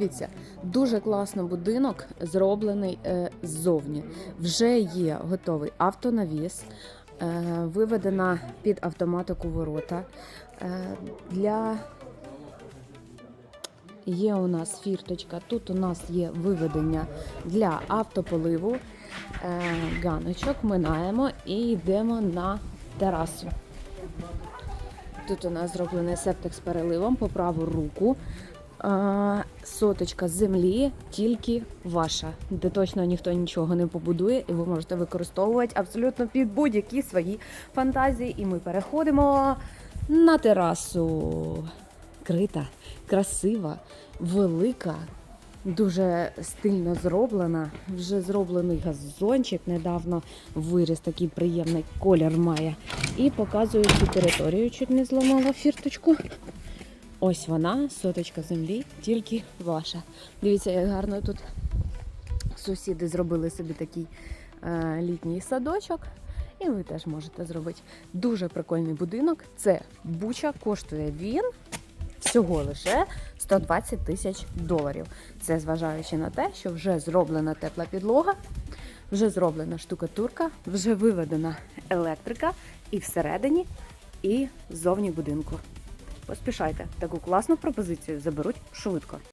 Дивіться, дуже класно будинок зроблений е, ззовні. Вже є готовий автонавіс, е, виведена під автоматику ворота. Е, для є у нас фірточка. Тут у нас є виведення для автополиву. Е, ганочок минаємо і йдемо на терасу. Тут у нас зроблений септик з переливом по праву руку. Соточка землі тільки ваша, де точно ніхто нічого не побудує, і ви можете використовувати абсолютно під будь-які свої фантазії. І ми переходимо на терасу. Крита, красива, велика, дуже стильно зроблена. Вже зроблений газончик. Недавно виріс такий приємний колір має. І показую цю територію. Чуть не зламала фірточку. Ось вона, соточка землі, тільки ваша. Дивіться, як гарно тут сусіди зробили собі такий е, літній садочок. І ви теж можете зробити. Дуже прикольний будинок. Це буча, коштує він всього лише 120 тисяч доларів. Це зважаючи на те, що вже зроблена тепла підлога, вже зроблена штукатурка, вже виведена електрика і всередині, і ззовні будинку. Поспішайте, таку класну пропозицію заберуть швидко.